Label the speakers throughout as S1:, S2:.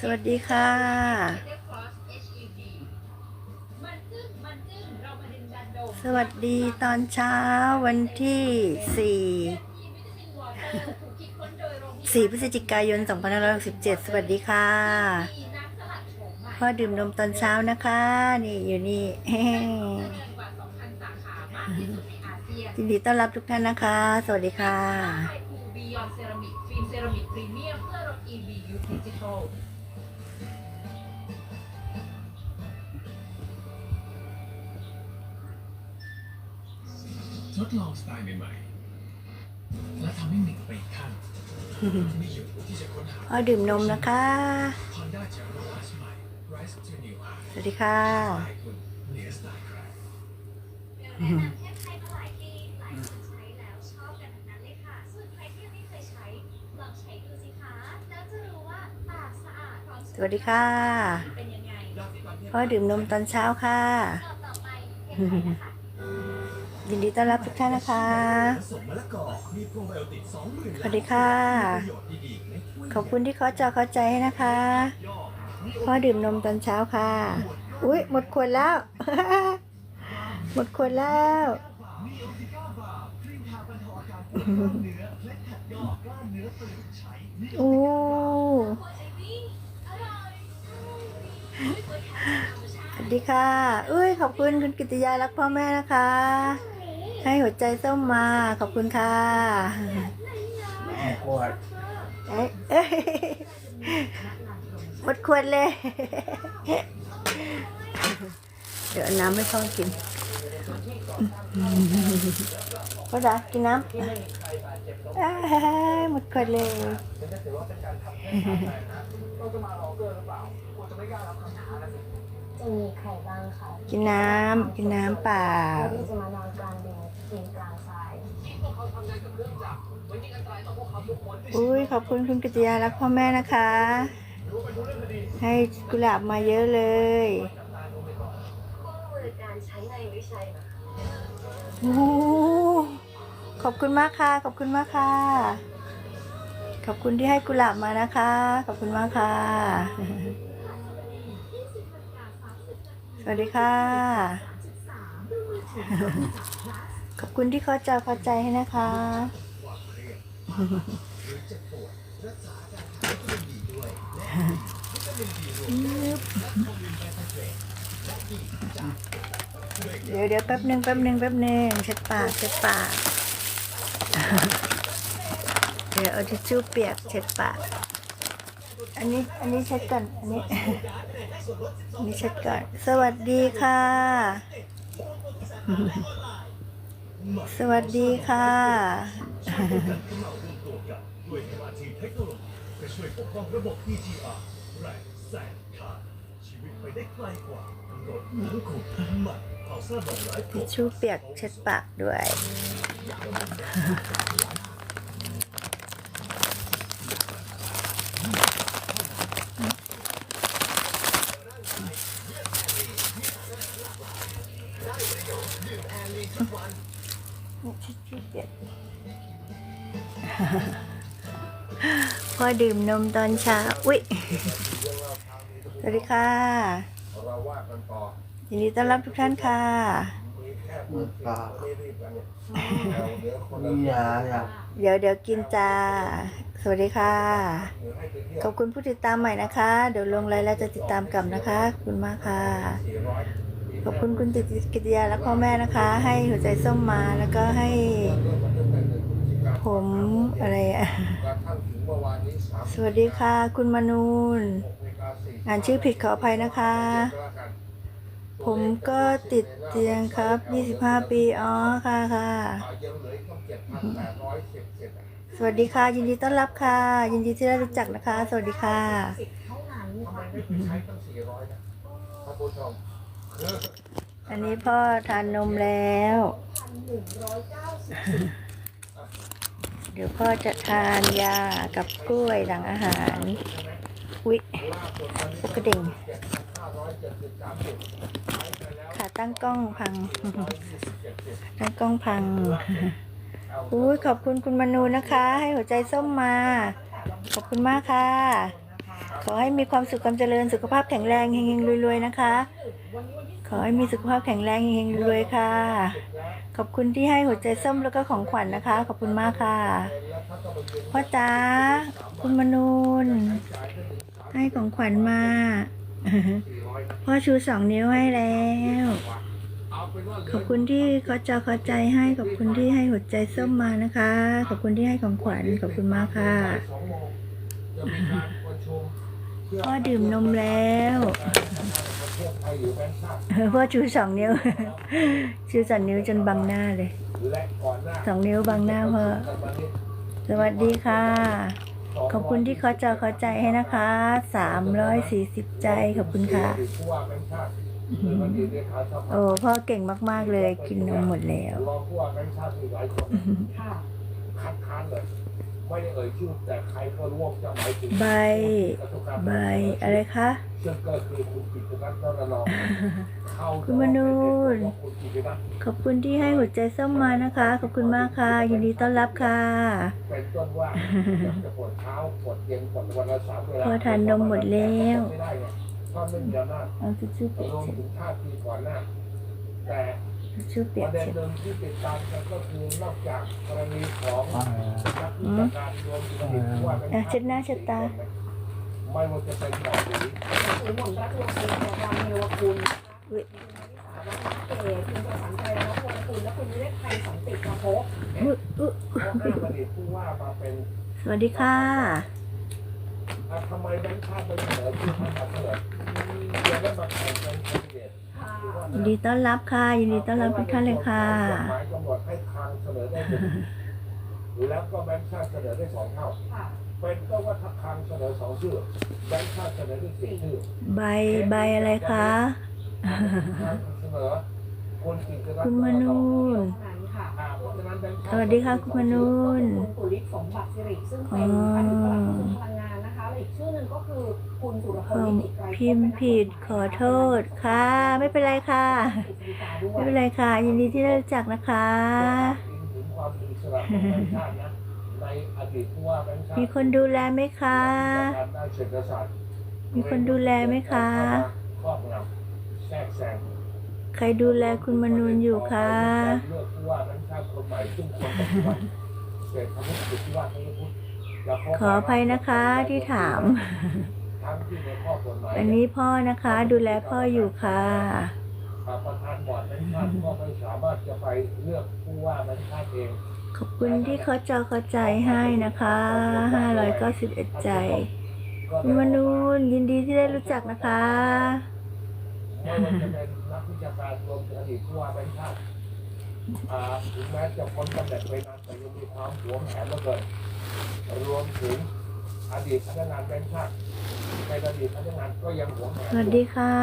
S1: สวัสดีค่ะ สวัสดีตอนเช้าวันที่สี่สี่พฤศจิกายน 2567 สวัสดีค่ะ พ่อดื่มนมตอนเช้านะคะ นี่อยู่นี่ยินดีต้อนรับทุกท่านนะคะ สวัสดีค่ะ
S2: บียอนเซรามิกฟิล์มเซรามิกพรีเมียมเพื่อรถ EV ยุคดิจิทัล
S3: ทดลองสไตล์ใหม่ๆ และทำให้หนึ่งไปอีกขั้นไม่หยุดที่จะค้นหา
S1: พ่อดื่มนมนะคะ
S3: Honda j a g u a r ใหม่ Rise to New
S1: ส
S3: High
S1: วัสดีค่ะ
S3: ส
S4: วัสดีค่ะพ่อ
S1: ดื่มนมตอนเช้าค่ะ
S4: ยิน
S1: ดีต้อนรับทุกท่านนะคะ
S3: สมมะ
S1: สวัสดีค่ะ ขอบคุณที่เขาจอเข้าใจนะคะพ่อดื่มนมตอนเช้าค่ะ อุ๊ยหมดขวดแล้ว หมดขวดแล้วโอ้ สวัสดีค่ะอุ้ยขอบคุณคุณกิติยารักพ่อแม่นะคะ ให้หัวใจส้มมา ขอบคุณค่ะ
S5: แม่ปวด
S1: เอ้ยเอ้ยหมดขวดเลย เดี๋ยวเอาน้ำให้พ่อกินพ่อดากินน้ำเอ้ยหมดขวดเลย
S6: จะมีใครบ้างคะ
S1: กินน้ำกินน้ำเปล่า
S6: ที่จะมานอนกลางดินกินกลางทราย
S1: อุ้ยขอบคุณคุณกิติยารักพ่อแม่นะคะ ให้กุหลาบมาเยอะเลย
S6: คู่มือการใช้ในวิชัยนะคะ
S1: โอ้โหขอบคุณมากค่ะ ขอบคุณมากค่ะ ขอบคุณที่ให้กุหลาบมานะคะ ขอบคุณมากค่ะ สวัสดีค่ะ ขอบคุณที่เขาใจพอใจให้นะคะ เดี๋ยวเดี๋ยวแป๊บหนึ่งแป๊บหนึ่งแป๊บหนึ่งเช็ดปากเช็ดปาก เดี๋ยวเอาทิชชู่เปียกเช็ดปาก อันนี้อันนี้เช็ดก่อนอันนี้อันนี้เช็ดก่อน สวัสดีค่ะ สวัสดีค่ะ
S3: ด้วยสมาธิเทคโนโลยีจะช่วยปกป้องระบบ EGR แรงแสงขาดชีวิตไปได้ไกลกว่าทั้งรถทั้งคุณใหม่เอาซ่าบองไลฟ์
S1: ทิชชู่เปียกเช็ดปากด้วย ทิชชู่เปียก พอดื่มนมตอนเช้า อุ๊ย สวัสดีค่ะ
S5: เราว่ากันต่อ
S1: ยินดีต้อนรับทุกท่านค่ะ
S5: มีแค่มือเปล่าไม่รีบกันเนี่ยเอาเนื้อคนละ
S7: มียาอยาก
S1: เดี๋ยวเดี๋ยวกินจ้า สวัสดีค่ะ
S5: เนื้อให้ไปเที่ยว
S1: ขอบคุณผู้ติดตามใหม่นะคะ เดี๋ยวลงไลน์แล้วจะติดตามกลับนะคะขอบคุณมากค่ะ
S5: สี่ร้อย
S1: ขอบคุณคุณติกิติยาและพ่อแม่นะคะ ให้หัวใจส้มมาแล้วก็ให้ ผมอะไรอะ
S5: กระส
S1: วัสดีค่ะ คุณมนูนอ่านชื่อผิดขออภัยนะคะ ผมก็ติดเตียงครับ 25 ปี อ๋อ ค่ะค่ะ
S5: อ่ายังเหลืออีกตั้งเจ็ดพันแปดร้อยสิบเจ็ดอะ
S1: สวัสดีค่ะ ยินดีต้อนรับค่ะ ยินดีที่ได้รู้จักนะคะ สวัสดีค่ะ
S5: อันนี้
S1: พ่อทานนมแล้ว เดี๋ยวพ่อจะทานยากับกล้วยหลังอาหารอุ๊ยปกระเด่งขาตั้งกล้องพัง ตั้งกล้องพังอุ้ยขอบคุณคุณมนูนะคะ ให้หัวใจส้มมา ขอบคุณมากค่ะ ขอให้มีความสุขความเจริญสุขภาพแข็งแรงเฮงๆรวยๆนะคะ อให้มีสุขภาพแข็งแรงเฮงๆรวยๆค่ะ ขอบคุณที่ให้หัวใจส้มแล้วก็ของขวัญนะคะ ขอบคุณมากค่ะ พ่อจ๋าคุณมนูนให้ของขวัญมา พ่อชูสองนิ้วให้แล้ว ขอบคุณที่เขาจอเขาใจให้ ขอบคุณที่ให้หัวใจส้มมานะคะ ขอบคุณที่ให้ของขวัญ ขอบคุณมากค่ะพ่อดื่มนมแล้ว พ่อชูสองนิ้ว ชูสองนิ้วจนบังหน้าเลยสองนิ้วบังหน้าพ่อสวัสดีค่ะ ขอบคุณที่เขาจอเขาใจให้นะคะสามร้อยสี่สิบใจขอบคุณค่ะโอ้พ่อเก่งมาก ๆ เลยกินนมหมดแล้ว
S5: รองผู้ว่าแบงค์ชาติมีหลายคน
S6: ค่ะ
S5: คัดค้านเลยไม่ได้เอ่ยชื่อแต่ใครก็รู้ว่าจะหมายถึง
S1: ใบ ใบ อะไรคะ
S5: ซึ่งก็คือคุณกิตตินัทนรนองเข้า
S1: คุณมนูน
S5: คุณกิตตินัท
S1: ขอบคุณที่ให้หัวใจส้มมานะคะ ขอบคุณมากค่ะ ยินดีต้อนรับค่ะ
S5: เป็นต้นว่าอยากจะปวดเท้าปวดเย็นปวดวันละสามเวลา
S1: พอทานนมหมดแล้ว
S5: ไม่ได้ไงเพราะไม่มีอำนาจ
S1: เอาทิชชู่เปีย
S5: ร
S1: ก
S5: วม
S1: เช็ด
S5: ถึงท่าทีก่อนหน้าแต่
S1: ทิ ชชู่เปี
S5: ป
S1: ยก
S5: ระเด็น
S1: เช็ด
S5: หนึ่งที่ติดตามกันก็คือนอกจากกรณีของนักวิชาการรวมถึงอดีตผู้ว่าราช
S1: อะ
S5: การ
S1: เช็ดหน้าเช็ดตา
S5: ไม่ว่าจะเป็นหมอหรือ
S6: สีหม่นรัตนศรีอาจารย์เมวคุณ
S1: อุ๊ย
S6: คุณนิสาวัฒนเกศคุณประสานใจรัตนคุณและคุณวิเวกไทยสันติมาพบ
S1: อุ๊ยอุ๊ย
S5: เขาห้ามอดีตผู้ว่ามาเป็น
S1: สวัสดีค่ะ
S5: อะทำไมแบงค์ชาติไปเสนอชื่อท่านมาเสนอยังไม่มาแข่งเป็นแคนดิเดต
S6: ค่ะ
S1: ยินดีต้อนรับค่ะยินดีต้อนรับทุกท่านเลยค่ะ
S5: กฎหมายกำหนดให้คลังเสนอได้หนึ่งแล้วก็แบงค์ชาติเสนอได้สองเท่า
S6: ค่ะ
S5: เป็นก็ว่าถ้าคลังเสนอสองชื่อแบงค์ชาติเสนอได้สี่ชื่อ
S1: ใบใบอะไรคะ
S5: เสนอคนกิจการ
S1: คุณมนูน
S6: เท่านั้นค่ะ
S5: อ่าเพราะฉะนั้นแบงค์ชาติ
S1: สวัสดีค่ะคุณมนูน
S6: คุณกุลิศสมบัติสิริซึ่งเป็นอดีตปลัดกระทรวงพลังงานนะคะและ อีกชื่อหนึ่งก็คือคุณสุรพ
S1: ผ
S6: ล
S1: ม
S6: นิติไกรภพ
S1: พิมพ์ผิดขอโทษค่ะ ไม่เป็นไรค่ะ ไม่เป็นไรค่ะ ยินดีที่ได้รู้จักนะคะ
S5: ถึงความอิสระของแบงค์ชาตินะในอดีตผู้ว่าแบงค์ชาติ
S1: มีคนดูแลไหมคะ
S5: การด้านเศรษฐศาสตร์
S1: มีคนดูแลไหมคะ
S5: ครอบงำแทรกแซง
S1: ใครดูแลคุณมนูนอยู่คะ
S5: เลือกผู้ว่าแบงค์ชาติคนใหม่ซึ่งคนปัจจุบันเศรษฐพุทธสุทธิวัฒน์ไม่พุทธอย่าเข้า
S1: ขออภัยนะคะที่ถาม
S5: ทั้งที่ในข้อกฎหมาย
S1: อันนี้พ่อนะคะ ดูแลพ่ออยู่ค่ะ
S5: ประธานบอร์ดแบงค์ชาติก็ไม่สามารถจะไปเลือกผู้ว่าแบงค์ชาติเอง
S1: ขอบคุณที่เขาจอเข้าใจให้นะคะ591ใจคุณมนูนยินดีที่ได้รู้จักนะคะ
S5: ไม่ว่าจะเป็นนักวิชาการรวมถึงอดีตผู้ว่าแบงค์ชาติอ่าถึงแม้จะพ้นตำแหน่งไปนานแต่ยังมีความหวงแหนเหลือเกิน รวมถึงอดีตพนักงานแบงค์ชาติในอดีตพนักงานก็ยังหวงแหน
S1: สวัสดีค่ะ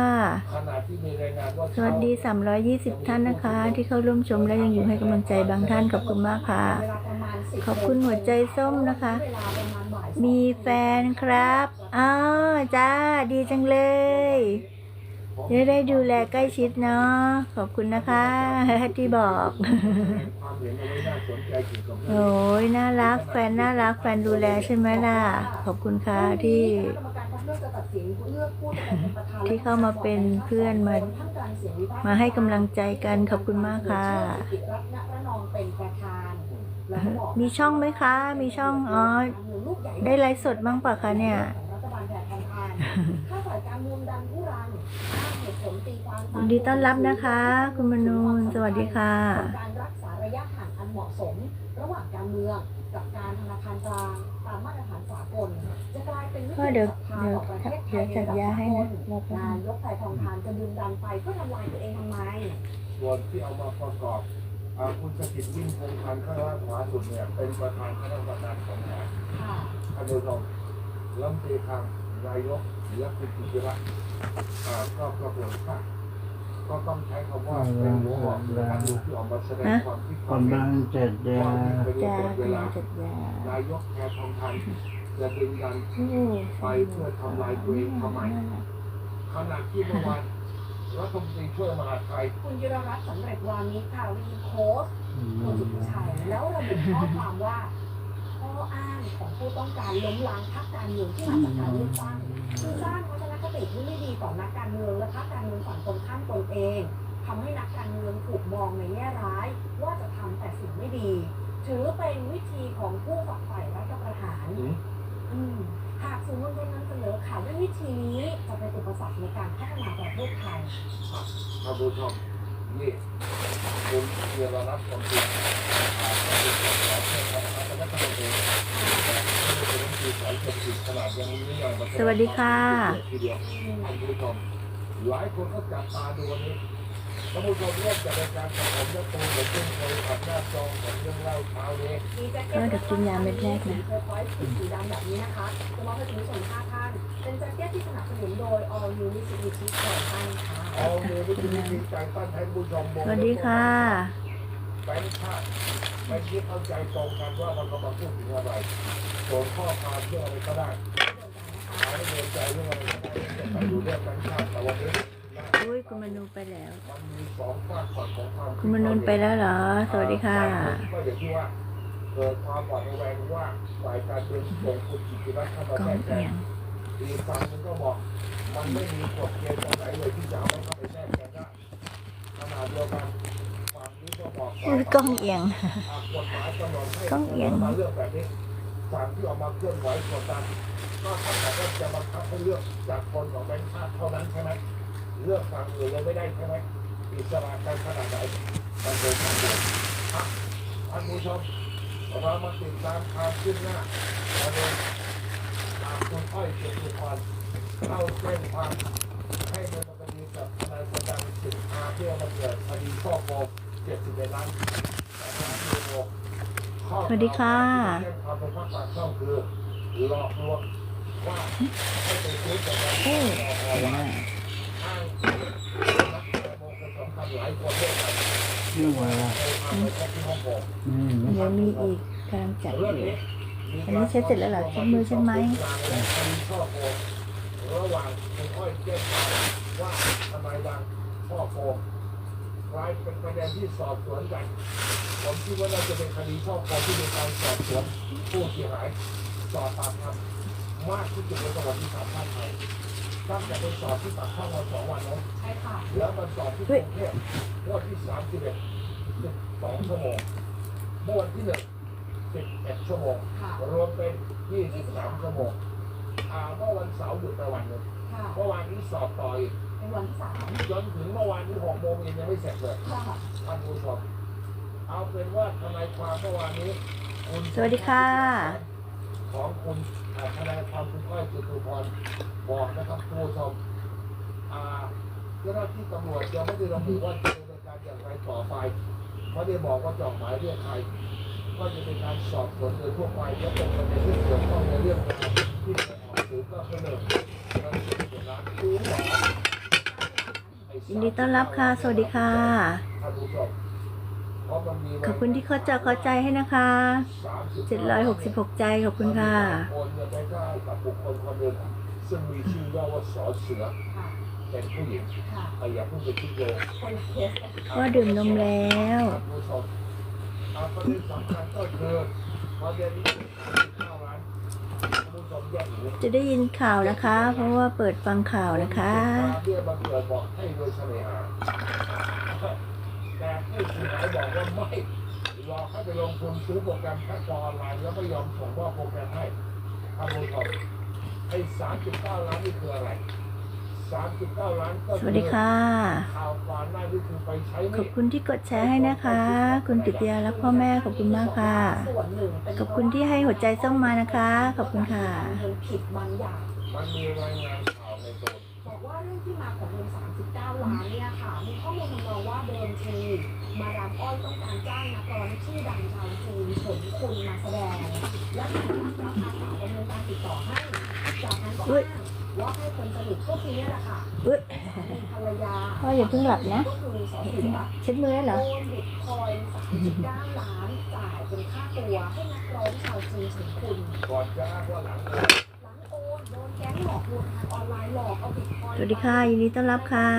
S5: ขณะที่มีรายงานว่า
S1: สวัสดี 320 ท่านนะคะ ที่เข้าร่วมชมและยังอยู่ให้กำลังใจบางท่านขอบคุณมากค่ะ
S6: เวลาประมาณ10
S1: ขอบคุณหัวใจส้มนะคะ
S6: เวลาประมาณบ่ายสอง
S1: มีแฟนครับ อ้าวจ้า ดีจังเลย จะได้ดูแลใกล้ชิดเนาะขอบคุณนะคะ ที่บอกโอ้ยน่ารักแฟนน่ารักแฟนดูแลใช่ไหมล่ะ ขอบคุณค่ะที่ที่เข้ามาเป็นเพื่อนมา
S6: มา
S1: ให้กำลังใจกันขอบคุณมากค่ะมีช่องไหมคะ มีช่องอ๋อได้ไลฟ์สดบ้างปะคะเนี่ย
S6: ทางการถ้าฝ่ายการเมืองดันผู้รันอ้างเหตุผลตีความตาม
S1: ยินดีต้อนรับนะคะ คุณมนูนสวัสดีค่ะ
S6: ของการรักษาระยะห่างอันเหมาะสม ระหว่างการเมืองกับการธนาคารกลางตามมาตรฐานสากลจะกลายเป็นวิ
S1: พ่อ
S6: ธี
S1: เดี๋ยว
S6: สำคัญ
S1: เดี๋ยว
S6: ต่อประเทศไท
S1: เดี๋ยวยจัดยาให้นะรอแป๊บ
S6: นา
S1: นึง
S6: ยกไผ่ทองทานจะดึงดันไปเพื่อทำลายตัวเองทำไม
S5: ส่วนที่เอามาประกอบอ่าคุณสกิจวิ่งพงพันธ์ข้างล่างขวาสุดเนี่ยเป็นประธานคณะกรรมการของแหน
S6: ค่ะ
S5: อันเดอร์ทองรัฐมนตรีคลัง นายกและคุณกิติรัตน์อ่าก็กระบวนการก็ต้องใช้คำว่าเป็นหัวหอกในการดูที่ออกมาแสดงความคิดความ
S7: กำ
S5: เห็
S7: ลั
S5: น
S7: งจัดยา
S5: ว่ามีประโย
S1: จ้า
S5: ชน์เว
S1: กำลั
S5: ลาง
S1: จัดยานา
S5: ยกแพทองทานจะดึงดันไปเพื่อทำลายตัวเองทำไมขณะที่เมื่อวานรัฐมนตรีช่วยมหาดไทย
S6: คุณยิรรัตน์สำเร็จวานิชค่ะรีโพสต์คุณสุภชัยแล้วระบุข้อความว่า ข้ออ้างของผู้ต้องการล้มล้างพรรคการเมืองที่มาจากการเลือกตั้งคือสร้างทัศนคติที่ไม่ดีต่อนักการเมืองและพรรคการเมืองฝั่งตรงข้ามตนเองทำให้นักการเมืองถูกมองในแง่ร้าย ว่าจะทำแต่สิ่งไม่ดี ถือเป็นวิธีของผู้ฝักใฝ่รัฐประหาร
S5: อืม
S6: อืมหากสื่อมวลชนนำเสนอข่าวด้วยวิธีนี้จะเป็นอุปสรรคในการพัฒนาประเทศไทย
S5: ท่านผู้ชม นี่คุณเรียนรับความจริงอ่าก็เป็นสสเพื่อทำให้รัฐมนตรีแต่ไม่ได้เป็นที่สายเศรษฐกิจขนาดยังมีนิยามมา
S1: สวัสดีค่ะ
S5: ทีเดียวท่านผู้ชมหลายคนก็จับตาดูวันนี้ท่านผู้ชมเริ่มจากรายการของผมและตูนเหมือนเช่นเคยกับหน้าจอของเรื่องเล่าเช้านี้
S6: มีแจ็ค
S1: เออเดี๋ยวกินยาเม็ดแรกนะ
S6: เทอร์คอยส์สีดำแบบนี้นะคะจะมอบให้คุณผู้ชมห้าท่านเป็นแจ็คเก็ตที่สนับสนุนโดย All New Mitsubishi Triton ค่ะ
S5: เอาเนื้อวิ ธีดีใจตั้นให้ผู้ชมมอง
S1: สวัสดีค่ะ
S5: แบงค์ชาติไม่คิดเข้าใจตรงกันว่ามันกำลังพูดถึงอะไรส่วนข้อความเรื่องอะไรก็ได้เอาให้เดินใจเรื่องอะไรก็ได้จะไปดูเรื่องแบงค์ชาติแต่วันนี้
S1: อุ้ยคุณมนูไปแล้ว
S5: มันมีสองฝากฝั่งของความ
S1: คุณมนูไปแล้วเหรอ สวัสดีค่ะ
S5: ก็อย่างที่ว่าเกิดความหวาดระแวงว่าฝ่ายการเมืองส่งคุณกิติรัตน์เข้ามา
S1: กล้อ
S5: แท
S1: ง
S5: รกแซ
S1: เอีย
S5: ง
S1: ง
S5: อีกฝั่งหนึงก็บอกมันไม่มีกฎเกณฑ์ตรงไหนเลยที่จะเอาให้เข้าไปแทรกแซงได้ขนาดเดียวกันฝั่งนี้ก็บอก
S1: อุ้ยกล้องเอียง
S5: อะกฎหมายกำหนดให้
S1: ต้องเอียง
S5: มาเรื่องแบบนี้ฝั่งที่ออกมาเคลื่อนไหวกดดันก็เท่ากับว่าจะบังคับให้เลือกจากคนของแบงค์ชาติเท่านั้นใช่ไหมเลือกฝั่งอื่นเลยไม่ได้ใช่ไหมอิสระกันขนาดไหนมันเป็นความเดือดอะท่านผู้ชมเรามาติดตามความคืบหน้าประเด็นตาม คุณอ้อยเกียรติพรเข้าแจ้งความให้ดำเนินคดีกับทนายสดังสิทธิ์อาเพื่อมาเกิดคดีช่อโกง71ล้าน
S1: สวัสดีค่ะ
S5: ความเป็นภาคปากช่องคือหลอกลวงว่าให้ไปซื้อจากร้าน
S1: โอ้
S5: ออนไลน์อ้างนักการเมืองคนสำคัญหลายคนด้วยกัน
S7: เรื่องอะไรล่ะ
S5: เคยพาไปพบที่ฮ่องกง
S7: อืม
S1: เดี๋ยวมีอีกกำลังจัดอ
S5: เรื่อง
S1: ยู่
S5: นี้
S1: อันนี้เช็ดเสร็จแล้วเหรอเช็ดมือเช็ดไม้
S5: คดีช่อโกงระหว่างคุณอ้อยแจ้งความว่าทนายดังช่อโกงกลายเป็นประเด็นที่สอบสวนกันผมคิดว่าน่าจะเป็นคดีช่อโกงที่มีการสอบสวนผู้เสียหายสอบปากคำมากที่สุดในประวัติศาสตร์ชาติไทยตั้งแต่ไปสอบที่ปากช่องวันสองวันนั้น
S6: ใช่ค่ะ
S5: แล้วมาสอบที่กรุงเทพเมื่อวันที่สามสิบเอ็ดสิบสองชั่วโมงเมื่อวันที่หนึ่ง สิบเอ็ดชั่วโมง
S6: ค่ะ
S5: รวมเป็นยี่สิบสามชั่วโมงอ่าเมื่อวันเสาร์หยุดไปวันหนึ่ง
S6: ค่ะ
S5: เมื่อวานนี้สอบต่ออีก
S6: เป็นวันที่สาม
S5: จนถึงเมื่อวานนี้หกโมงเย็นยังไม่เสร็จเลย
S6: ค่ะ
S5: ท่านผู้ชมเอาเป็นว่าทนายความเมื่อวานนี้คุณ
S1: สวัสดีค่ะ
S5: ของคุณอ่าทนายความคุณก้อยจุตุพรบอกนะครับท่านผู้ชมอ่าเจ้าหน้าที่ตำรวจยังไม่ได้ระบุว่าจะดำเนินการอย่างไรต่อไปไม่ได้บอกว่าจะออกหมายเรียกใคร ก็จะเป็นการสอบสวนโดยทั่วไปและเป็นประเด็นที่เกี่ยวข้องในเรื่องราวที่จะออกสื่อก็คือหนึ่งเงินสิบเจ็ดล้านคือสอง
S1: ยินดีต้อนรับค่ะ สวัสดีค่ะ
S5: ท่านผู้ชมเพราะมันมี
S1: ขอบคุณที่เข้าใจเข้าใจให้นะคะ 766 ใจขอบคุณค่ะ
S5: โอนเงินไปได้กับบุคคลคนหนึ่งซึ่งมีชื่อย่อว่าสอเสือ
S6: ค่ะ
S5: เป็นผู้หญิง
S6: ค่ะ
S5: แต่อย่าเพิ่งไปคิดโยง
S6: คนละเคสกัน
S1: ว่าดื่มนมแล้ว
S5: ท่านผู้ชมอ่าประเด็นสำคัญก็คือประเด็นนี้ข้าวร้านท่านผู้ชมแยกหนู
S1: จะได้ยินข่าวนะคะ เพราะว่าเปิดฟังข่าวนะคะ
S5: เบี้ยบังเกิดบอกให้โดยเสน่หาแต่ผู้เสียหายบอกว่าไม่หลอกให้ไปลงทุนซื้อโปรแกรมแพลตฟอร์มออนไลน์แล้วไม่ยอมส่งมอบโปรแกรมให้ท่านผู้ชมไอ้สามจุดเก้าล้านนี่คืออะไร สามจุดเก้าล้านก็
S1: ส
S5: คือ
S1: วัสดีค่ะ
S5: ข่าวก่อนหน้านี่คือไปใช้
S1: ข
S5: นี่
S1: อบคุณที่กดแชร์ให้นะคะ คุณปิตยาและพ่อแม่ขอบคุณมากค่ะ
S6: ส่วนหนึ่งเป็น
S1: ขอบคุณที่ให้หัวใจส้มมานะคะ ขอบคุณค่ะ
S6: เงินผิดบางอย่าง
S5: มันมีรายงานข่าวในโซน
S6: บอกว่าเรื่องที่มาของเงิน39 ล้านเนี่ยค่ะมีข้อมูลทำนองว่าเดิมทีมาดามอ้อยต้องการจ้างนักร้องชื่อดังชาวจีนผลคุณมาแสดง และทางรับอาสาดำเนินการติดต่อให้จากนั้นก็
S1: อุ๊ย
S6: อ้าง ว่าให้คนสนิทก็คือเนี่ยแหละค่ะ
S1: อุ๊ย
S6: สามีภรรยา
S1: พ่ออย่าเพิ่งหลับนะ
S6: ก็คือสองเสือ
S1: เช็ดมือแล้วเหรอ
S6: โอนบิตคอยน์39ล้านจ่ายเป็นค่าตัวให้นักร้องชาวจีนถึงคุณ
S5: ก่อนจะอ้างว่าหลังโอน
S6: หลังโอนโดนแก๊งหลอกลวงทางออนไลน์หลอกเอาบิตคอยน์
S1: สวัสดีค่ะยินดีต้อนรับค่ะ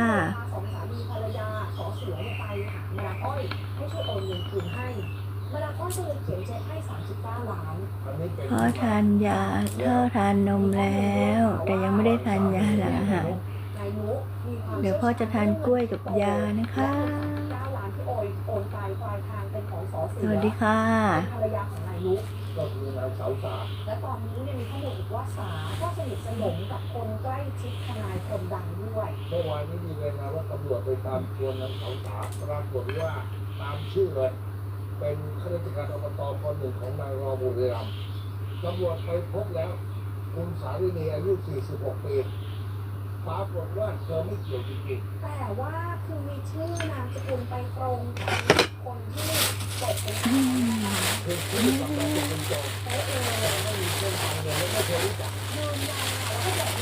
S6: สองสามีภรรยาขอเสือเนี่ยไปหามาดามอ้อยให้ช่วยโอนเงินคืนให้ มาดามอ้อยก็เลยเขียนเช็คให้39ล้าน
S5: อันนี้เป็น
S1: พ่อทานยาพ่อทานนมแล้ว แต่ยังไม่ได้ทานยาหลังอาหาร
S6: นายนุมีความ
S1: เดี๋ยวพ่อจะทานกล้วยกับยานะคะ
S6: 9ล้านที่โอนโอนปลายปลายทางเป็นของสอเสื
S1: สวัสดีค่ะ
S6: เป็นภรรยาของนายนุ
S5: ก็คือนางสาวสา
S6: และตอนนี้เนี่ยมีข้อมูลอีกว่าสาก็สนิทสนมกับคนใกล้ชิดทนายคนดังด้วย
S5: เมื่อวานนี้มีรายงานว่าตำรวจไปตามตัวนางสาวสาปรากฏว่าตามชื่อเลย เป็นข้าราชการอบตคนหนึ่งของนางรอบุรีรัมย์ตำรวจไปพบแล้ว คุณสารินีอายุ 46 ปีปรากฏว่าเธอไม่เกี่ยวจริง
S6: แต่ว่าคือมีชื่อนามสกุลไปตรงกับคนที่ตกเป็น
S1: อืม
S5: ๆคือชื่อกับนามสกุลจอง
S6: เป๊ะเลย
S5: ไม่มีเส้นทางเลยและไม่เคยรู้จัก
S6: ยืนยันค่ะว่าแบบน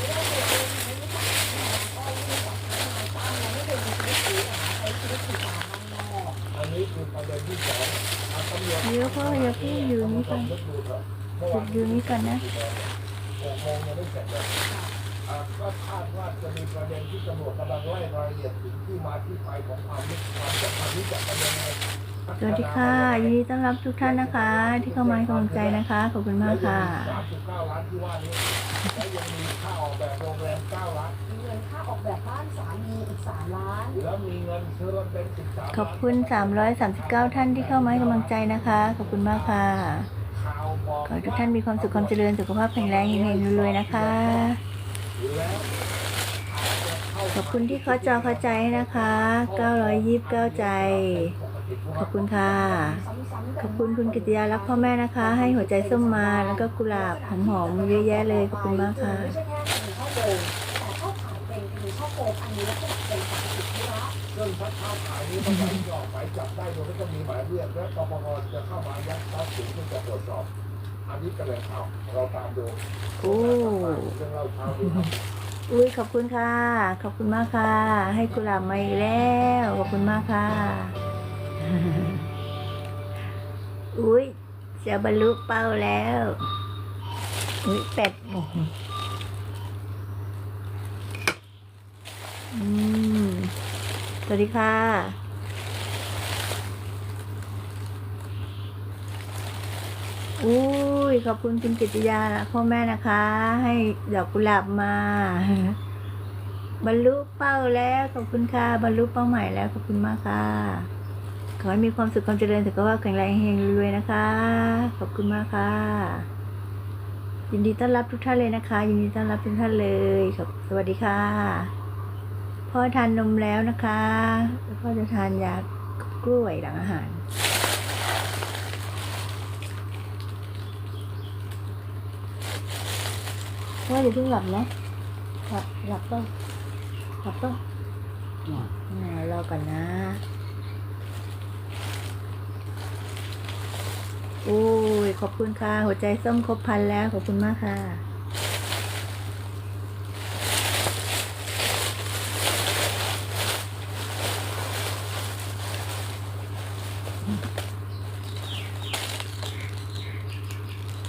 S6: ี้ได้เอันนี้คือะ
S5: เด็นที่สองอะตำรวจ
S1: เดี๋ยวพ่ออย่าเพิ่งอยู่นี่กันหยุดอยู่นี่กันนะ
S5: ก็คาดว่าจะมีประเด็นที่ตำรวจกำลังไล่รายละเอียดถึงที่มาที่ไปของความรู้ความสัมพันธ์ที่จะเป็นยังไง
S1: สวัสดีค่ะยินดีต้อนรับทุกท่านนะคะ ที่เข้ามาให้กำลังใจนะคะขอบคุณมากค่ะ
S5: สามสิบเก้าล้านที่ว่านี้และยังมีค่าออกแบบโรงแรมเก้าล้าน
S6: มีเงินค่าออกแบบบ้านสามีอีกสามล้าน
S5: แล้วมีเงินซื้อรถเบนซ์สิบสาม
S1: ขอบคุณ 339 ท่านที่เข้ามาให้กำลังใจนะคะ ขอบคุณมากค่ะ
S5: ข่าวบอก
S1: ขอให้ทุกท่านมีความสุขความเจริญสุขภาพแข็งแรงเฮงๆรวยๆนะคะ
S5: แล้วอาจจะเข้า
S1: ขอบคุณที่เข้าจอเข้าใจนะคะ 929 ใจ ขอบคุณค่ะ
S6: ซ้ำๆกัน
S1: ขอบคุณคุณกิติยารักพ่อแม่นะคะ ให้หัวใจส้มมาแล้วก็กุหลาบหอมๆเยอะแยะเลยขอบคุณมากค่ะ
S6: ไม่ใช่แค่คดีช่อโกงแต่เข้าข่ายเป็นคดีช่อโกงอันนี้ลักษณะเป็นความผิดที่รัก
S5: เรื่องพัดค้าขายนี้ต้องการที่ออกหมายจับได้โดยไม่ต้องมีหมายเรียกและปปงจะเข้ามายัดทรัพย์สินเพื่อจะตรวจสอบ อันนี้เป็นแหล่งข่าวเราตามดู
S1: โอ้
S5: เรื่องเล่าเช้าดูครับ
S1: อุ้ยขอบคุณค่ะ ขอบคุณมากค่ะ ให้กุหลาบมาอีกแล้ว ขอบคุณมากค่ะ อุ้ยจะบรรลุเป้าแล้ว อุ้ยเป็ดอืมสวัสดีค่ะอุ้ยขอบคุณคุณกิติยาและพ่อแม่นะคะ ให้ดอกกุหลาบมา บรรลุเป้าแล้ว ขอบคุณค่ะ บรรลุเป้าหมายแล้ว ขอบคุณมากค่ะ ขอให้มีความสุขความเจริญสุขภาพแข็งแรงเฮงๆรวยๆนะคะ ขอบคุณมากค่ะ ยินดีต้อนรับทุกท่านเลยนะคะ ยินดีต้อนรับทุกท่านเลยครับสวัสดีค่ะ พ่อทานนมแล้วนะคะแล้วพ่อจะทานยากล้วยหลังอาหารว่าอย่าเพิ่งหลับนะหลับหลับต้องหลับต้องอ่ารอก่อนนะ โอ้ย ขอบคุณค่ะ หัวใจส้มครบพันแล้ว ขอบคุณมากค่ะ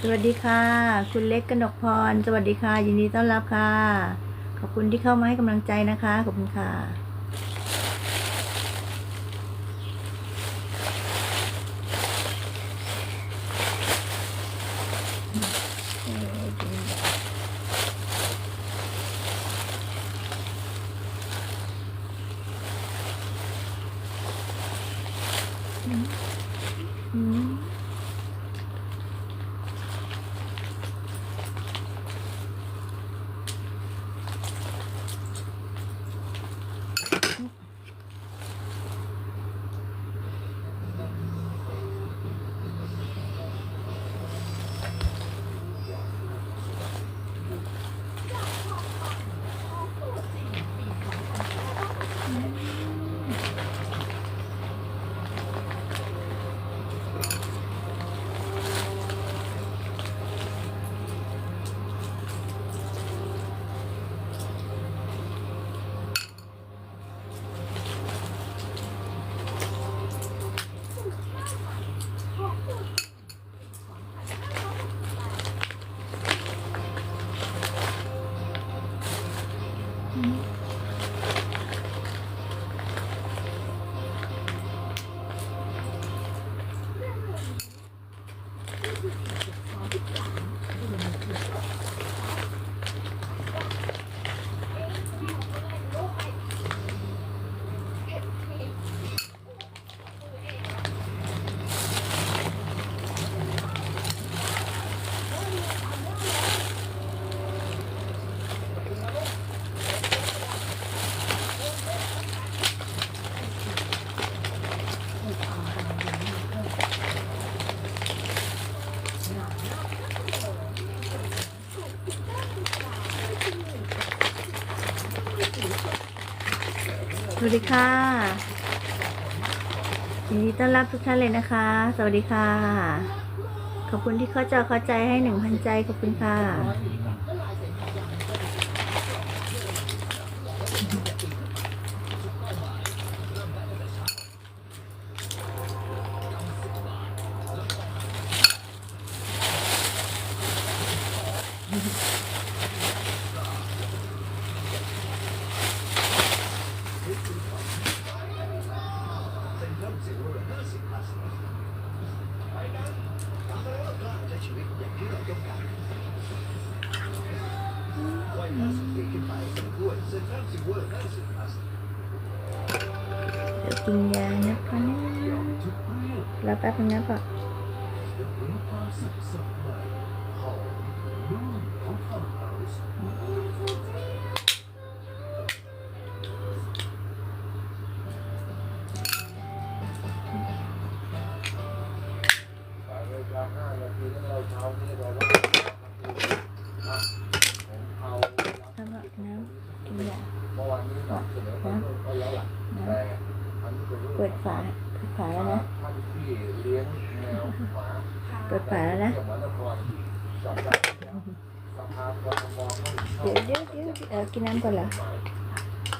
S1: สวัสดีค่ะ คุณเล็กกนกพร สวัสดีค่ะ ยินดีต้อนรับค่ะ ขอบคุณที่เข้ามาให้กำลังใจนะคะ ขอบคุณค่ะ อื Mm-hmm. วัสดีค่ะยินดีต้อนรับทุกท่านเลยนะคะ สวัสดีค่ะ ขอบคุณที่เข้าใจเข้าใจให้หนึ่งพันใจขอบคุณค่ะ นน้ำก่
S5: อนเหร
S1: อ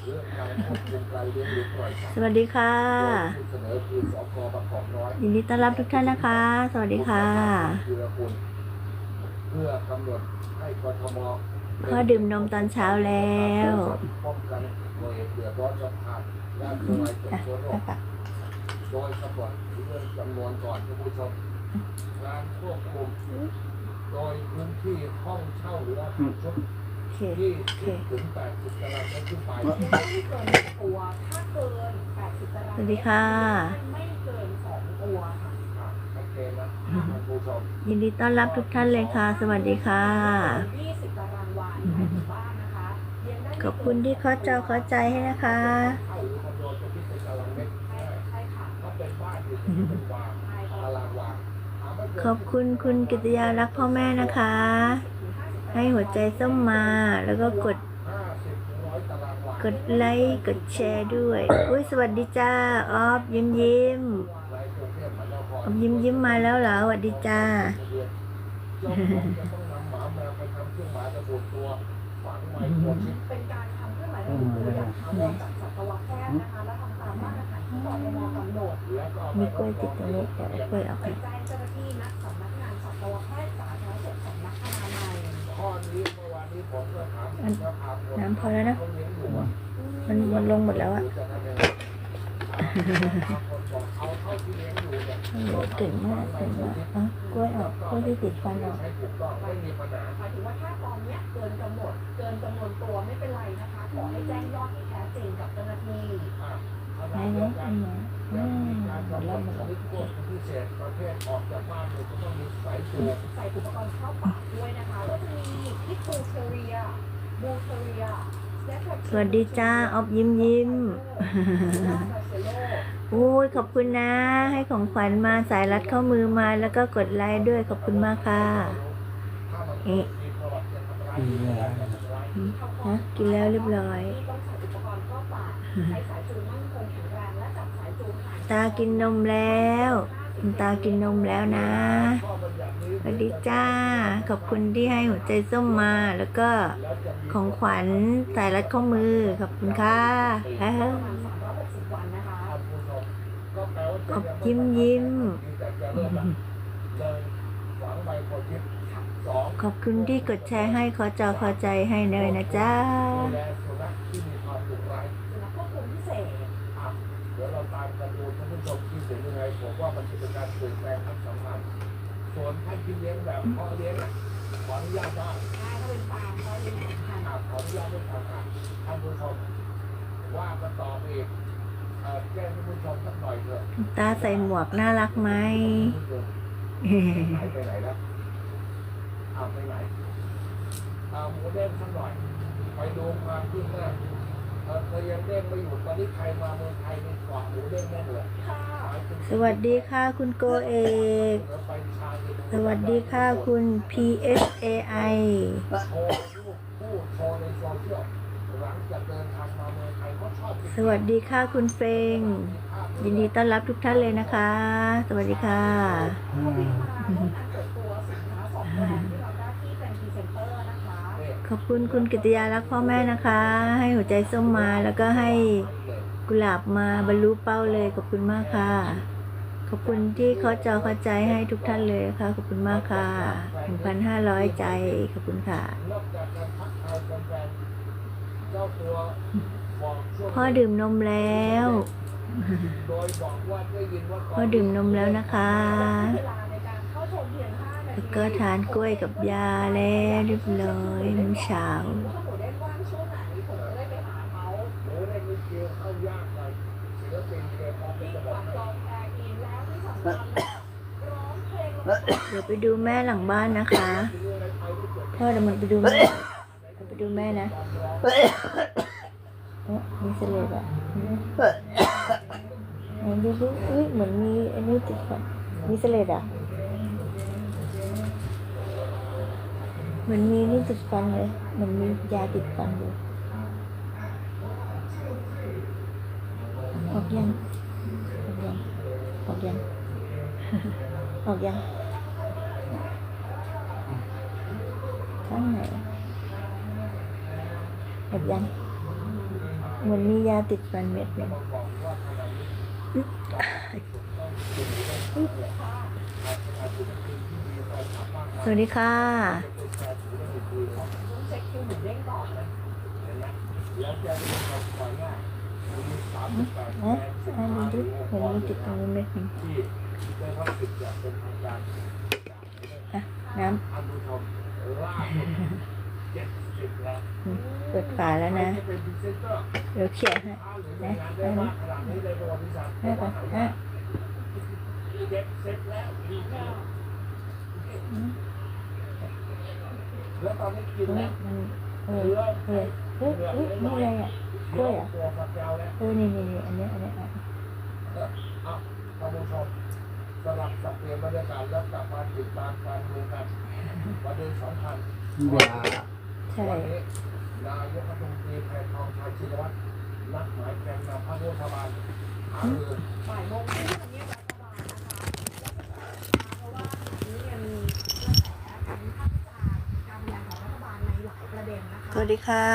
S1: เรื่อ
S5: งการควบคุมการเลี้ยงเลี้ยงปล่อยสัตว์
S1: สวัสดีค่ะ
S5: โดยผู้เสนอคือสกบางกอกน้อย
S1: ยินดีต้อนรับทุกท่านนะคะ สวัสดีค่ะ
S5: คือคุณเพื่อกำหนดให้กทม
S1: พ่อดื่มนมตอนเช้าแล้ว
S5: ป้องกันโดยเดือดร้อนรำคาญด้านตัวไอ้ตัว
S1: อะ
S5: ตัวโร
S1: ไป
S5: ค
S1: ฝาก
S5: โดยกำหนดเรื่องจำนวนก่อนท่านผู้ชมการควบคุมโดยพื้นที่ห้องเช่าหรือว่าชุด
S1: โอ เค
S5: ที่คิดถึง80ตารางเมตรขึ้นไป
S1: สวัสดีค่ะ
S6: ไม่เกินสองตัวค่ะ
S5: อะ ชัดเจนนะท่านผู้ชม
S1: ยินดีต้อนรับทุกท่านเลยค่ะ สวัสดีค่ะ ขอบคุณที่เข้าใจเข้าใจให้นะคะ
S5: เข้าหรือคอนโดจะคิดเป็นตารางเมตร
S6: ใช่ใช่ค่ะ
S5: ถ้าเป็นบ้านอยู่ที่เป็นวา
S6: ใช่ค่ะ
S5: ตารางวาถามว่าเกิน
S1: ขอบคุณคุณกิตยารักพ่อแม่นะคะ ให้หัวใจส้มมาแล้วก็กด
S5: 50ถึง100ตารางวาก
S1: ดไลค์กดแชร์ด้วย อุ้ยสวัสดีจ้าออฟยิ้มยิ้ม
S5: ในกรุงเทพมหานคร
S1: ออฟยิ้มยิ้มมาแล้วเหรอสวัสดีจ้า
S5: เจ้าของจะต้องนำหมาแมวไปทำเครื่องหมายระบุตัวฝังไว้ตัวชิป
S6: เป็นการทำเครื่องหมายระบุตัวอย่างถาวรจากสัตวแพทย์นะคะและทำตามมาตรฐานที่กทมกำหนด
S5: แล้วก็เอา
S1: มี
S5: ไป
S1: กล้วยติดตรงนี้เดี๋ยวเอากล้วยออก
S6: ไป น,น้ำ
S5: พ
S1: อแล้วนะ มันมันลงหมดแล้วอะ
S5: เอาเท่าที่เลี้ยงอยู่เนี่ย
S1: โอ้โหเก่งมากเก่งมากอะกล้วยออกกล้วยที่ติดฟันออก
S5: ห
S6: มายถึงว่าถ้าตอนเนี้ยเกินกำหนดเกินจำนวนตัวไม่เป็นไรนะคะ ขอให้แจ้งยอดที่แท้จริงกับเจ้าหน้าที่
S1: ไหน
S5: ณะ
S1: ไหน
S5: เดียวกั
S1: อั
S5: น
S1: นไหนอื
S5: ยัง
S1: ม
S5: มีการ
S1: หมด
S5: กำหน
S1: แล้ว
S5: ด
S1: หมด
S5: ช
S1: แล้ว
S5: นิดพวกพิเศษประเภทออกจากบ้านเนี่ยจะต้องมีสายจูง
S6: ใส่อุปกรณ์เข้าปากด้วยนะคะก็จะมีพิษบูเทเรียบูเทเรีย
S1: สวัสดีจ้าออฟยิ้มยิ้มโอ้ยขอบคุณนะ ให้ของขวัญมาสายรัดข้อมือมาแล้วก็กดไลค์ด้วยขอบคุณมากค่ะ
S5: ถ้ามัน
S1: เอ๊ะ
S5: กินแล้วนะ
S1: กินแล้วเรียบร้อย
S6: ตากิน
S1: นมแล้วตากินนมแล้วนะสวัสดีจ้า ขอบคุณที่ให้หัวใจส้มมา แล้วก็ของขวัญสายรัดข้อมือ ขอบคุณค่ะขอบยิ้มยิ้ม
S5: แต่จะเริ่มละเลยฝังใบโพธิสอง
S1: ขอบคุณที่กดแชร์ให้ขอจอขอใจให้เลยนะจ้า
S5: ดูแลสุนัขที่มีความดุร้าย
S6: สุนัขควบคุมพิเศษ
S5: อะเดี๋ยวเราตามกันดูท่านผู้ชมที่เห็นยังไงผมว่ามันจะเป็นการเปลี่ยนแปลงครั้งสำคัญส่วนท่านที่เลี้ยงแบบพ่อเลี้ยงอะขออนุญาตได้
S6: ได้ถ้าเป็นฟาร์มก็เลี้ยงสำคัญ
S5: อะขออนุญาตด้วยทางการท่านผู้ชมว่ากันต่อไปอีกเอ่อแจ้งท่านผู้ชมสักหน่อยเถอะ
S1: ตาใส่หมวกน่ารักไหม
S5: หายไปไหนแล้ว อ้าวไปไหนเอาหมูเด้งสักหน่อย ไปดูความคืบหน้าเออเคยยังเด้งไม่หยุดตอนนี้ใครมาเมืองไทยนี่กว่าหมูเด้งแน่เลย
S6: ค่ะ
S1: สวัสดีค่ะคุณโกเอก
S5: ไปชาลี
S1: สวัสดีค่ะคุณ PSAI
S5: โชว์รูปคู่โชว์ในโซเชียลหลังจากเดินทางมาเมืองไทยเขาชอบ
S1: สวัสดีค่ะคุณเฟง ยินดีต้อนรับทุกท่านเลยนะคะ สวัสดีค่ะ ขอบคุณคุณกิติยารักพ่อแม่นะคะ ให้หัวใจส้มมาแล้วก็ให้กุหลาบมาบรรลุเป้าเลยขอบคุณมากค่ะ ขอบคุณที่เขาจอเข้าใจให้ทุกท่านเลยค่ะ ขอบคุณมากค่ะ1,500ใจขอบคุณค่ะ
S5: นอกจารทักทายแฟนๆเจ้าตัวบอกช่วง
S1: พ่อดื่มนมแล้วพ่อดื่มนมแล้วนะคะ แล้วก็ทานกล้วยกับยาแล้วเรียบร้อยมื้อเช้า
S6: ถ้าหนูได้ว่างช่วงไหนผมจะได้ไปหาเขา
S5: โอ้ได้มีเกียวเข้ายากหน่อยศิลปินเกย์ป๊อป
S6: ที่
S5: จะ
S6: ก
S5: บอก
S6: วาด
S5: ให้
S6: กองแอร์อินแล้วที่สำคัญร้องเพลงแล้วก็
S1: เดี๋ยวไปดูแม่หลังบ้านนะคะพ่อเดี๋ยวมันไปดูแม่ไปดูแม่นะเอ๊ะมีเสลดอะไหนดูสิอุ้ยเหมือนมีอันนี้ติดฟันมีเสลดอะ เหมือนมีนี่ติดฟันเลยเหมือนมียาติดฟันเลยออกยังออกยังออกยังออกยังข้างไหนออกยังเหมือนมียาติดฟันเม็ดหนึ่ง สวัสดีค่ะ
S6: เช็คคิวหนูเด้งก่อนนะ
S5: แล้วจะมีความขอหน้ามีสามสิบแปด
S1: เอ๊ะอันนี้ดิเหมือนมีติดตรงนี้เม็ดหนึง
S5: ที่ได้รับสิทธิ์จากเป็นทางการ
S1: อะน้
S5: อันดูชมล่าสุดเจ็ดสิบแล้วำ
S1: เปิดฝาแล้วนะ
S5: เดี๋
S1: ยวเขียนให้
S5: น่วยงานได้มากขนาดนี้ในประวัติศาสตร์
S1: ให้ก่อนะ
S5: แล้วตอนนี้กิน
S1: เฮ้ย
S5: แล้ว
S1: มันเอ
S5: เออ
S1: เออเฮ้ยเฮ้ยนี่อะไรอะกล้วยอะเออนี่นี่อันนี้อันนี้ยอะ
S5: เอาท่านผู้ชมสลับสับเปลี่ยนบรรยากาศแล้วกลับมาติดตามการเมืองกันประเด็นสำคัญวันนี้นายกรัฐมนตรีแพทองทานชินวัตรนัดหมายแกนนำพรรครัฐบาลหารือ
S6: บ่ายโมงครึ่ง
S1: วัสดีค่ะ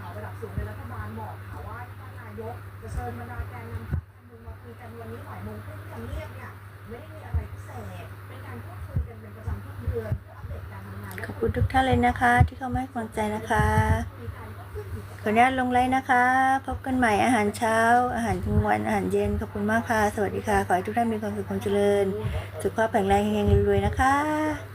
S6: ข่าวระดับสูงในรัฐบาลบอกค่ะว่าท่านนายกจะเชิญบรรดาแกนนำพรรคการเมืองมาคุยกันวันนี้บ่ายโมงครึ่งทำเนียบเนี่ยไม่ได้มีอะไรพิเศษเป็นการพูดคุยกันเป็นประจำทุกเดือนเพื่ออัปเดตการทำงานและ
S1: ขอบคุณทุกท่านเลยนะคะ ที่เข้ามาให้กำลังใจนะคะ
S6: คุยกันก็ขึ้นอยู่กับ
S1: ขออนุญาตลงไลน์นะคะ พบกันใหม่อาหารเช้า อาหารกลางวัน อาหารเย็น ขอบคุณมากค่ะ สวัสดีค่ะ ขอให้ทุกท่านมีความสุขความเจริญ สุขภาพแข็งแรงเฮงๆรวยๆนะคะ